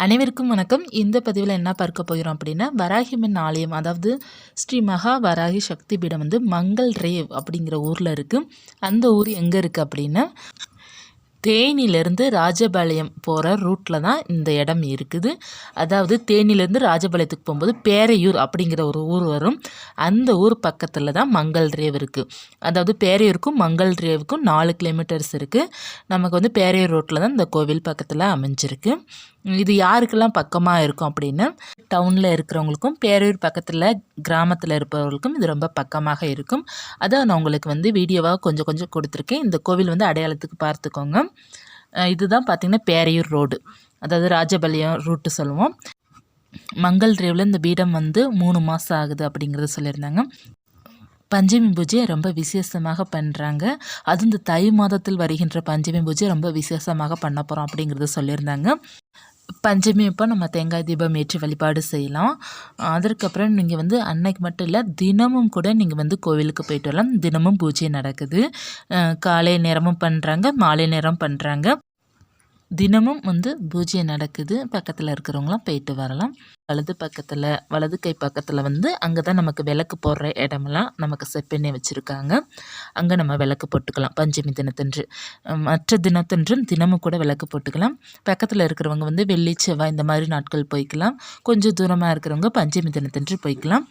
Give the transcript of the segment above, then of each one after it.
அனைவருக்கும் வணக்கம். இந்த பதிவில் என்ன பார்க்க போகிறோம் அப்படின்னா வராகிமன் ஆலயம் அதாவது ஸ்ரீ மகா வராகி சக்தி பீடம் வந்து மங்கள் ரேவ் அப்படிங்கிற ஊரில் இருக்குது அந்த ஊர் எங்கே இருக்குது அப்படின்னா தேனியிலேருந்து ராஜபாளையம் போகிற ரூட்டில் தான் இந்த இடம் இருக்குது. அதாவது தேனியிலேருந்து ராஜபாளையத்துக்கு போகும்போது பேரையூர் அப்படிங்கிற ஒரு ஊர் வரும். அந்த ஊர் பக்கத்தில் தான் மங்கள் ரேவ் இருக்குது அதாவது பேரையூருக்கும் மங்கள் ரேவுக்கும் நாலு கிலோமீட்டர்ஸ் இருக்குது நமக்கு வந்து பேரையூர் ரோட்டில் தான் இந்த கோவில் பக்கத்தில் அமைஞ்சிருக்கு. இது யாருக்கெல்லாம் பக்கமாக இருக்கும் அப்படின்னா டவுனில் இருக்கிறவங்களுக்கும் பேரையூர் பக்கத்தில் கிராமத்தில் இருப்பவர்களுக்கும் இது ரொம்ப பக்கமாக இருக்கும். அதை நான் உங்களுக்கு வந்து வீடியோவாக கொஞ்சம் கொஞ்சம் கொடுத்துருக்கேன். இந்த கோவில் வந்து அடையாளத்துக்கு பார்த்துக்கோங்க. இதுதான் பார்த்திங்கன்னா பேரையூர் ரோடு. அதாவது ராஜபாளையம் ரூட்டு சொல்லுவோம். மங்கள் ரேவில் இந்த பீடம் வந்து மூணு மாதம் ஆகுது அப்படிங்கிறத சொல்லியிருந்தாங்க. பஞ்சமி பூஜையை ரொம்ப விசேஷமாக பண்ணுறாங்க அது இந்த தை மாதத்தில் வருகின்ற பஞ்சமி பூஜை ரொம்ப விசேஷமாக பண்ண போகிறோம் அப்படிங்கிறத சொல்லியிருந்தாங்க. பஞ்சமி அப்போ நம்ம தேங்காய் தீபம் ஏற்றி வழிபாடு செய்யலாம். அதற்கப்புறம் நீங்கள் வந்து அன்னைக்கு மட்டும் இல்லை தினமும் கூட நீங்கள் வந்து கோவிலுக்கு போயிட்டு வரலாம். தினமும் பூஜை நடக்குது. காலை நேரமும் பண்ணுறாங்க மாலை நேரம் பண்ணுறாங்க தினமும் வந்து பூஜை நடக்குது. பக்கத்தில் இருக்கிறவங்களாம் போயிட்டு வரலாம். வலது பக்கத்தில் வலது கை பக்கத்தில் வந்து அங்கே தான் நமக்கு விளக்கு போடுற இடமெல்லாம் நமக்கு செப்பெண்ணெய் வச்சுருக்காங்க. அங்கே நம்ம விளக்கு போட்டுக்கலாம். பஞ்சமி தினத்தன்று. மற்ற தினத்தன்றும் தினமும் கூட விளக்கு போட்டுக்கலாம். பக்கத்தில் இருக்கிறவங்க வந்து வெள்ளி செவ்வாய் இந்த மாதிரி நாட்கள் போய்க்கலாம். கொஞ்சம் தூரமாக இருக்கிறவங்க பஞ்சமி தினத்தன்று போய்க்கலாம்.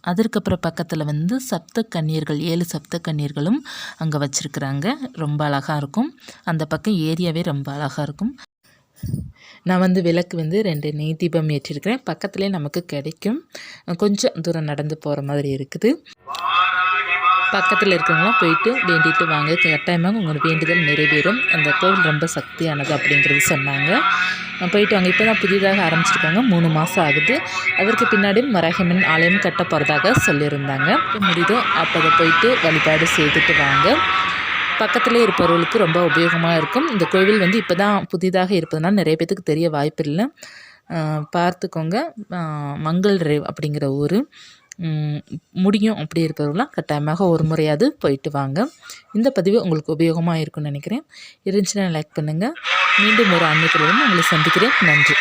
அதற்கப்புறம் பக்கத்தில் வந்து சப்த கண்ணீர்கள் ஏழு சப்த கண்ணீர்களும் அங்கே வச்சுருக்குறாங்க. ரொம்ப அழகாக இருக்கும். அந்த பக்கம் ஏரியாவே ரொம்ப அழகாக இருக்கும். நான் வந்து விளக்கு வந்து ரெண்டு நெய் தீபம் ஏற்றிருக்கிறேன். பக்கத்துலேயே நமக்கு கிடைக்கும். கொஞ்சம் தூரம் நடந்து போகிற மாதிரி இருக்குது. பக்கத்தில் இருக்கிறவங்களாம் போயிட்டு வேண்டிட்டு வாங்க. கட்டாயமாக உங்களோட வேண்டுதல் நிறைவேறும். அந்த கோவில் ரொம்ப சக்தியானது அப்படிங்கிறது சொன்னாங்க. போயிட்டு வாங்க. இப்போ தான் புதிதாக ஆரம்பிச்சிருக்காங்க. மூணு மாதம் ஆகுது. அதற்கு பின்னாடியும் மரகமன் ஆலயம் கட்ட போகிறதாக சொல்லியிருந்தாங்க. முடியுதோ அப்போ அதை போயிட்டு வழிபாடு செய்துட்டு வாங்க. பக்கத்திலே இருப்பவர்களுக்கு ரொம்ப உபயோகமாக இருக்கும். இந்த கோவில் வந்து இப்போ தான் புதிதாக இருப்பதுனால நிறைய பேத்துக்கு தெரிய வாய்ப்பு இல்லை பார்த்துக்கோங்க. மங்கள் ரேவ் அப்படிங்கிற ஊர். முடியும். அப்படி இருப்பவர்கள்லாம் கட்டாயமாக ஒரு முறையாவது போயிட்டு வாங்க. இந்த பதிவு உங்களுக்கு உபயோகமாக இருக்கும்னு நினைக்கிறேன். இருந்துச்சுன்னா லைக் பண்ணுங்கள் மீண்டும் ஒரு அன்னைக்கு உங்களை சந்திக்கிறேன். நன்றி.